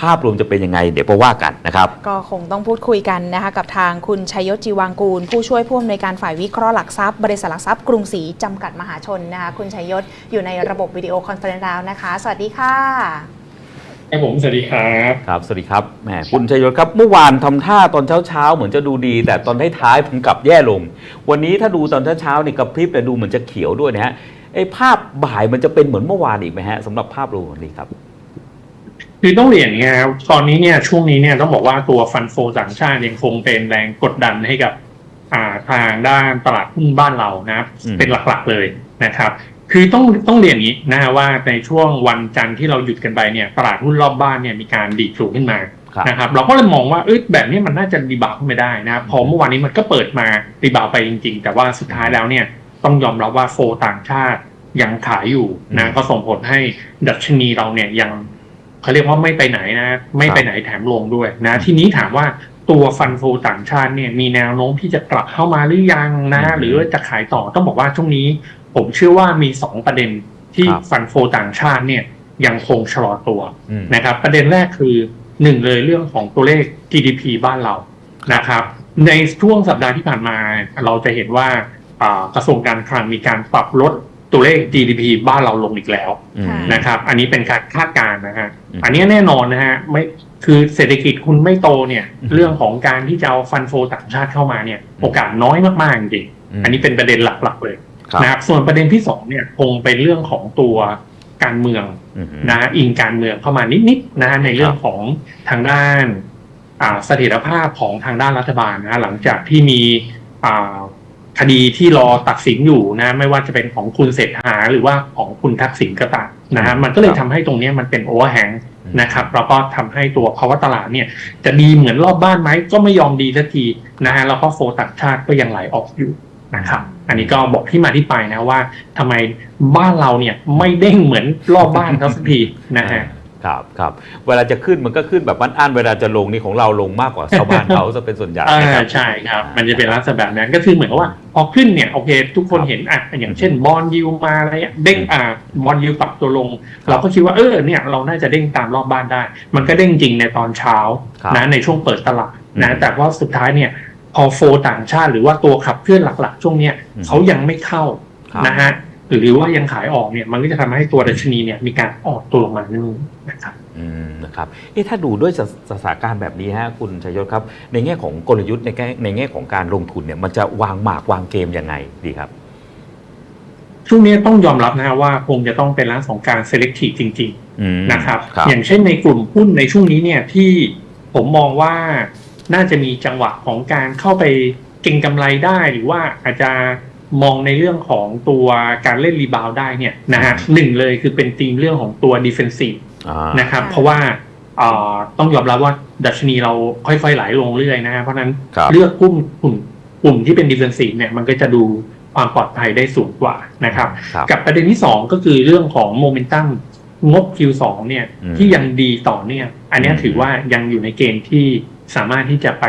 ภาพรวมจะเป็นยังไง เดี๋ยวมาว่ากันนะครับก็คงต้องพูดคุยกันนะคะกับทางคุณชัยยศจีวางกูล ผู้ช่วยผู้อำนวยการฝ่ายวิเคราะห์หลักทรัพย์บริษัทหลักทรัพย์กรุงศรีจำกัดมหาชนนะคะคุณชัยยศอยู่ในระบบวิดีโอคอนเฟอเรนซ์แล้วนะคะ สวัสดีค่ะครับผมสวัสดีครับครับสวัสดีครับแหมคุณชัยยศครับเมื่อวานทำท่าตอนเช้าเช้าๆเหมือนจะดูดี แต่ตอนท้ายๆผมกลับแย่ลง วันนี้ถ้าดูตอนเช้าเช้าๆนี่กระพริบแต่ดูเหมือนจะเขียวด้วยนะฮะไอ้ภาพบ่ายมันจะเป็นเหมือนเมื่อวานอีกไหมฮะสำหรับภาพรวมวันนี้ครับ คือต้องเรียนอย่างเงี้ยครับตอนนี้เนี่ยช่วงนี้เนี่ยต้องบอกว่าตัวฟันโฟต่างชาติยังคงเป็นแรงกดดันให้กับอ่าทางด้านตลาดหุ้นบ้านเรานะครับอืมเป็นหลักๆเลยนะครับ คือต้องต้องเรียนอย่างนี้นะฮะว่าในช่วงวันจันทร์ที่เราหยุดกันไปเนี่ยตลาดหุ้นรอบบ้านเนี่ยมีการดีดสูงขึ้นมาครับนะครับเราก็เลยมองว่าเอ้ยแบบนี้มันน่าจะรีบาวด์ขึ้นไปได้นะครับพอเมื่อวานนี้มันก็เปิดมารีบาวด์ไปจริง ๆ แต่ว่าสุดท้ายแล้วเนี่ยต้องยอมรับว่าโฟต่างชาติยังขายอยู่นะก็ส่งผลให้ดัชนีเราเนี่ยยัง เขาเรียกว่าไม่ไปไหนนะ ไม่ไปไหนแถมลงด้วยนะ ทีนี้ถามว่าตัวฟันโฟต่างชาติเนี่ยมีแนวโน้มที่จะกลับเข้ามาหรือยังนะอืมหรือว่าจะขายต่อต้องบอกว่าช่วงนี้ ผมเชื่อว่ามีสองประเด็นที่ครับฟันโฟต่างชาติเนี่ยยังคงชะลอตัวอืมนะครับ ประเด็นแรกคือหนึ่งเลยเรื่องของตัวเลข GDP บ้านเรานะครับ ในช่วงสัปดาห์ที่ผ่านมาเราจะเห็นว่าอ่ากระทรวงการคลังมีการปรับลด ตัวเลข GDP บ้านเราลงอีกแล้วอืมค่ะนะครับ อันนี้เป็นการคาดการณ์นะฮะอืมอันนี้แน่นอนนะฮะไม่คือเศรษฐกิจคุณไม่โตเนี่ยอืมเรื่องของการที่จะเอาฟันโฟต่างชาติเข้ามาเนี่ย โอกาสน้อยมากๆจริงๆอันนี้เป็นประเด็นหลักๆเลยครับนะครับ ส่วนประเด็นที่สองเนี่ยคงเป็นเรื่องของตัวการเมืองอืมนะฮะอิงการเมืองเข้ามานิดๆนะฮะในเรื่องของทางด้านอ่าเสถียรภาพของทางด้านรัฐบาลนะฮะหลังจากที่มีอ่า คดีที่รอตัดสินอยู่นะ ไม่ว่าจะเป็นของคุณเศรษฐาหรือว่าของคุณทักษิณก็ตามนะฮะมันก็เลยทำให้ตรงเนี้ยมันเป็นโอเวอร์แฮงนะครับแล้วก็ทำให้ตัวภาวะตลาดเนี่ย จะดีเหมือนรอบบ้านไหมก็ไม่ยอมดีสักทีนะฮะแล้วก็โฟต่างชาติก็ยังไหลออกอยู่นะครับ อันนี้ก็บอกที่มาที่ไปนะว่าทำไมบ้านเราเนี่ยไม่เด้งเหมือนรอบบ้านเขาสักทีนะฮะ ครับครับเวลาจะขึ้นมันก็ขึ้นแบบอันๆเวลาจะลงนี่ของเราลงมากกว่าชาวบ้านเขาจะเป็นส่วนใหญ่อ่านะครับใช่ครับ มันจะเป็นลักษณะแบบนั้นก็คือเหมือนกับว่า พอขึ้นเนี่ยโอเค ทุกคนครับเห็นอะอย่างเช่นบอลยูมาอะไรเงี้ยเด้งอ่าบอลยูปรับตัวลงครับเราก็คิดว่าเออเนี่ยเราน่าจะเด้งตามรอบบ้านได้ มันก็เด้งจริงในตอนเช้าครับนะในช่วงเปิดตลาดอืนะมแต่ว่าสุดท้ายเนี่ยพอโฟต่างชาติหรือว่าตัวขับเคลื่อนหลักๆ ช่วงเนี้ยอืมเขายังไม่เข้าครับนะฮะ หรือว่ายังขายออกเนี่ยมันก็จะทำให้ตัวดัชนีเนี่ยมีการอ่อนตัวลงมานั่นเองนะครับอืมนะครับเอ๊ะถ้าดูด้วยสสถานการณ์แบบนี้ฮะคุณชัยยศครับ ในแง่ของกลยุทธ์ในแง่ในแง่ของการลงทุนเนี่ยมันจะวางหมากวางเกมยังไงดีครับ ช่วงนี้ต้องยอมรับนะฮะว่าคงจะต้องเป็นลักษณะของการ selective จริงๆอืมนะครับครับอย่างเช่นในกลุ่มหุ้นในช่วงนี้เนี่ยที่ผมมองว่าน่าจะมีจังหวะของการเข้าไปเก็งกำไรได้หรือว่าอาจจะ มองในเรื่องของตัวการเล่นรีบาวด์ได้เนี่ยนะฮะหนึ่งเลยคือเป็นธีมเรื่องของตัว defensive อ่านะครับค่ะเพราะว่าเอ่อต้องยอมรับว่าดัชนีเราค่อยๆไหลลงเรื่อยนะฮะเพราะฉะนั้นครับเลือกกลุ่มกลุ่มกลุ่มที่เป็น defensive เนี่ยมันก็จะดูความปลอดภัยได้สูงกว่านะครับครับกับประเด็นที่ 2 ก็คือเรื่องของโมเมนตัมงบ Q2 เนี่ยอืมที่ยังดีต่อเนื่องอันเนี้ยอืมถือว่ายังอยู่ในเกณฑ์ที่สามารถที่จะไป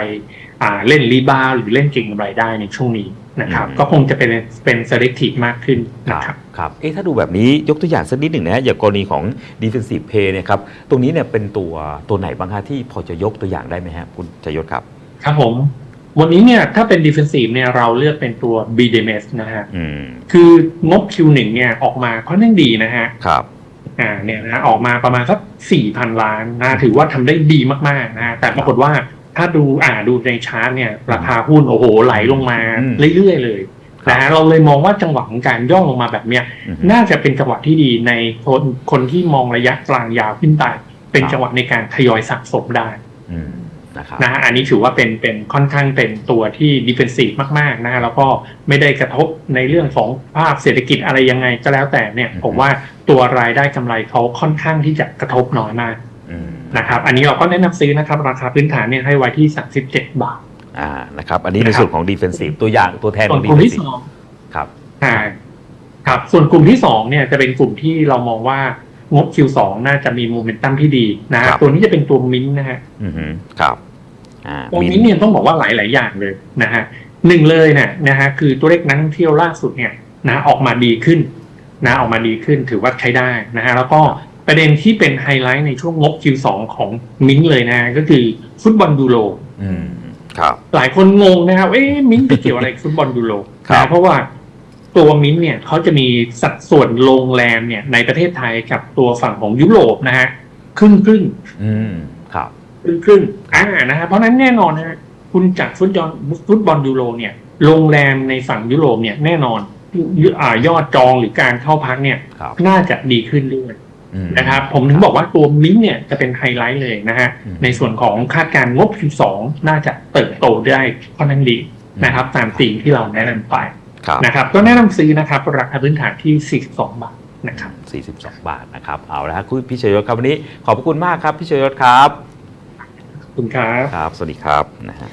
อ่าเล่นรีบาวด์หรือเล่นเก่งกำไรได้ในช่วงนี้ นะครับก็คงจะเป็นเป็น selective มากขึ้นคนะรับครับครับเอ๊ะถ้าดูแบบนี้ยกตัวอย่างสักนิดหนึ่งนะฮะอย่างกรณีของ defensive pay เนี่ยครับตรงนี้เนี่ยเป็นตัวตัวไหนบ้างฮะที่พอจะยกตัวอย่างได้ไหมฮะคุณชัยยศครับ ครับผม วันนี้เนี่ยถ้าเป็น defensive เนี่ยเราเลือกเป็นตัว BDMs นะฮะอืมคืองบ Q1 เนี่ยออกมาค่อนข้างดีนะฮะครับอ่าเนี่ยนะออกมาประมาณสักสี่พันล้านนะถือว่าทำได้ดีมากๆนะแต่ปรากฏว่า ถ้าดูอ่าดูในชาร์ตเนี่ย ราคาหุ้นโอ้โหไหลลงมาอืมเรื่อยๆเลยนะเราเลยมองว่าจังหวะของการย่อลงมาแบบเนี้ยอืมน่าจะเป็นจังหวะที่ดีในคนคนที่มองระยะกลางยาวขึ้นไปเป็นครับจังหวะในการทยอยสะสมได้อืมนะครับนะฮะอันนี้ถือว่าเป็นเป็นค่อนข้างเป็นตัวที่ดิเฟนซีฟมากๆนะฮะแล้วก็ไม่ได้กระทบในเรื่องของภาพเศรษฐกิจอะไรยังไงก็แล้วแต่เนี่ยอืมผมว่าตัวรายได้กำไรเขาค่อนข้างที่จะกระทบน้อยมากอืม นะครับ อันนี้เราก็แนะนำซื้อนะครับ ราคาพื้นฐานเนี่ยให้ไว้ที่ 37 บาท อ่า นะครับ อันนี้ในนะครับส่วนของ defensive ตัวอย่างตัวแทนส่ขวอนงกลุ่มที่ defensive สองครับใช่ครับ ส่วนกลุ่มที่สองเนี่ยจะเป็นกลุ่มที่เรามองว่างบ Q2 น่าจะมีโมเมนตัมที่ดีนะฮะครับตัวนี้จะเป็นตัวมิ้นท์นะฮะอือฮึครับอ่าตรงมีนี้เนี่ยต้องบอกว่าหลาย ๆ อย่างเลยนะฮะหนึ่งเลยเนี่ยนะฮะคือตัวเลขนักท่องเที่ยวล่าสุดเนี่ยนะออกมาดีขึ้นนะออกมาดีขึ้นถือว่าใช้ได้นะฮะแล้วก็ ประเด็นที่เป็นไฮไลท์ในช่วงงบ Q2 ของมิ้งเลยนะ ก็คือฟุตบอลยูโรอืมครับ หลายคนงงนะครับเอ๊ะมิ้นท์ไปเกี่ยวอะไรกับฟุตบอลยูโรครับนะเพราะว่าตัวมิ้นท์เนี่ยเขาจะมีสัดส่วนโรงแรมเนี่ย ในประเทศไทยกับตัวฝั่งของยุโรปนะฮะครึ่งครึ่งอืมครับครึ่งครึ่งอ่านะฮะเพราะฉะนั้นแน่นอนนะฮะคุณจัดฟุตบอลฟุตบอลยูโรเนี่ย โรงแรมในฝั่งยุโรปเนี่ยแน่นอนยอ่ายอดจองหรือการเข้าพักเนี่ยครับน่าจะดีขึ้นด้วยอืม นะครับผมถึงบอกว่าตัวมิ้นท์เนี่ยจะเป็นไฮไลท์เลยนะฮะอืมในส่วนของคาดการณ์งบ Q2 น่าจะเติบโตได้ค่อนข้างดีนะครับตามสิ่งที่เราแนะนำไปครับนะครับก็แนะนำซื้อนะครับราคาพื้นฐานที่ 42 บาทนะครับ 42 บาทนะครับเอาละครับคุณพี่ชยศครับวันนี้ขอบพระคุณมากครับพี่ชยศครับขอบคุณครับครับ สวัสดีครับนะฮะ